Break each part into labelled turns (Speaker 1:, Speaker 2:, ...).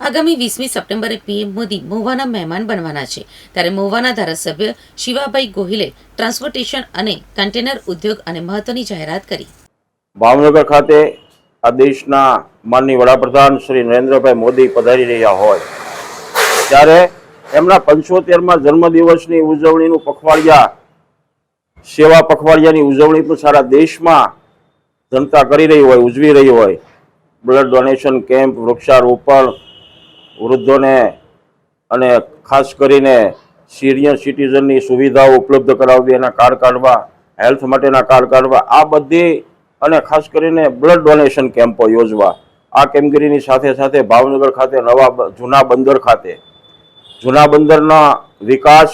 Speaker 1: આગામી વીસમી સપ્ટેમ્બરે પીએમ મોદી મહુવાના મહેમાન બનવાના છે. ત્યારે મહુવાના ધારાસભ્ય શિવાભાઈ ગોહિલે ટ્રાન્સપોર્ટેશન અને કન્ટેનર ઉદ્યોગ અને મહત્વની જાહેરાત કરી.
Speaker 2: ભાવનગર ખાતે આ દેશના માનની વડાપ્રધાન શ્રી નરેન્દ્રભાઈ મોદી પધારી રહ્યા હોય. ત્યારે એમના પંચોતેરમાં જન્મદિવસની ઉજવણીનું પખવાડિયા, સેવા પખવાડિયાની ઉજવણી પણ સારા દેશમાં જનતા કરી રહી હોય, ઉજવી રહી હોય. બ્લડ ડોનેશન કેમ્પ, વૃક્ષારોપણ વૃદ્ધોને અને ખાસ કરીને સિનિયર સિટીઝનની સુવિધાઓ ઉપલબ્ધ કરાવવી, એના કાર્ડ કાઢવા, હેલ્થ માટેના કાર્ડ કાઢવા, આ બધી અને ખાસ કરીને બ્લડ ડોનેશન કેમ્પો યોજવા. આ કામગીરીની સાથે સાથે ભાવનગર ખાતે નવા જૂના બંદર ખાતે. જૂના બંદરના વિકાસ,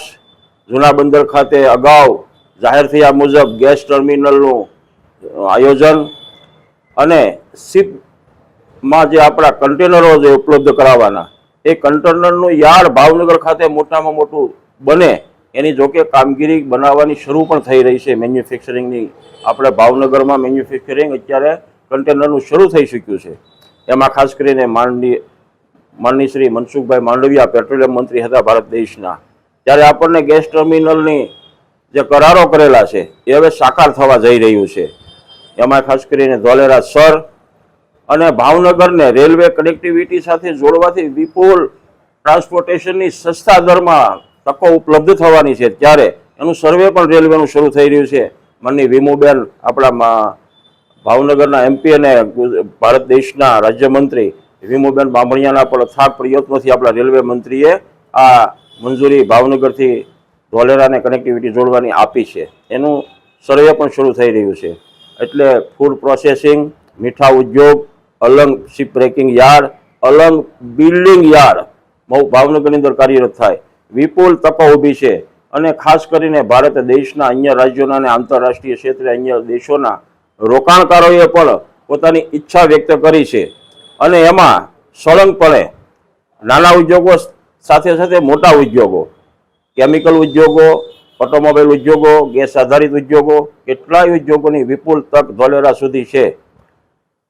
Speaker 2: જૂના બંદર ખાતે અગાઉ જાહેર થયા મુજબ ગેસ ટર્મિનલનું આયોજન અને શિપમાં જે આપણા કન્ટેનરો જે ઉપલબ્ધ કરાવવાના એ કન્ટેનરનું યાર્ડ ભાવનગર ખાતે મોટામાં મોટું બને. એની જોકે કામગીરી બનાવવાની શરૂ પણ થઈ રહી છે મેન્યુફેક્ચરિંગની. આપણે ભાવનગરમાં મેન્યુફેક્ચરિંગ અત્યારે કન્ટેનરનું શરૂ થઈ ચૂક્યું છે. એમાં ખાસ કરીને માંડવી માનની શ્રી મનસુખભાઈ માંડવિયા પેટ્રોલિયમ મંત્રી હતા ભારત દેશના. ત્યારે આપણને ગેસ ટર્મિનલની જે કરારો કરેલા છે, એ હવે સાકાર થવા જઈ રહ્યું છે. એમાં ખાસ કરીને ધોલેરા સર અને ભાવનગરને રેલવે કનેક્ટિવિટી સાથે જોડવાથી વિપુલ ટ્રાન્સપોર્ટેશનની સસ્તા દરમાં તકો ઉપલબ્ધ થવાની છે. ત્યારે એનું સર્વે પણ રેલવેનું શરૂ થઈ રહ્યું છે. મનની વિમુબેન, આપણા ભાવનગરના એમપી અને ભારત દેશના રાજ્યમંત્રી વિમુબેન બામણિયાના પણ અથાગ પ્રયત્નોથી આપણા રેલવે મંત્રીએ આ મંજૂરી ભાવનગરથી ધોલેરાને કનેક્ટિવિટી જોડવાની આપી છે. એનું સર્વે પણ શરૂ થઈ રહ્યું છે. એટલે ફૂડ પ્રોસેસિંગ, મીઠા ઉદ્યોગ Alang ship breaking yard Alang building yard ભાવનગરની અંદર કાર્યરત થાય. વિપુલ તકો ઊભી છે અને ખાસ કરીને ભારત દેશના અન્ય રાજ્યોના અને આંતરરાષ્ટ્રીય ક્ષેત્રે અન્ય દેશોના રોકાણકારોએ પણ પોતાની ઈચ્છા વ્યક્ત કરી છે. અને એમાં સળંગપણે નાના ઉદ્યોગો સાથે સાથે મોટા ઉદ્યોગો, કેમિકલ ઉદ્યોગો, ઓટોમોબાઈલ ઉદ્યોગો, ગેસ આધારિત ઉદ્યોગો, કેટલાય ઉદ્યોગોની વિપુલ તક ધોલેરા સુધી છે.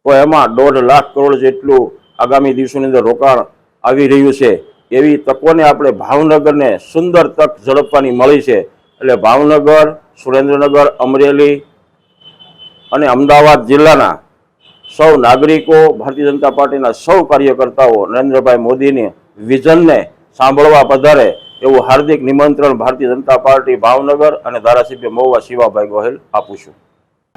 Speaker 2: તો એમાં દોઢ લાખ કરોડ જેટલું આગામી દિવસોની અંદર રોકાણ આવી રહ્યું છે. એવી તકોને આપણે ભાવનગરને સુંદર તક ઝડપવાની મળી છે. એટલે ભાવનગર, સુરેન્દ્રનગર, અમરેલી અને અમદાવાદ જિલ્લાના સૌ નાગરિકો, ભારતીય જનતા પાર્ટીના સૌ કાર્યકર્તાઓ નરેન્દ્રભાઈ મોદીની વિઝનને સાંભળવા પધારે એવું હાર્દિક નિમંત્રણ ભારતીય જનતા પાર્ટી ભાવનગર અને ધારાસભ્ય મહુવા શિવાભાઈ ગોહિલ આપું છું.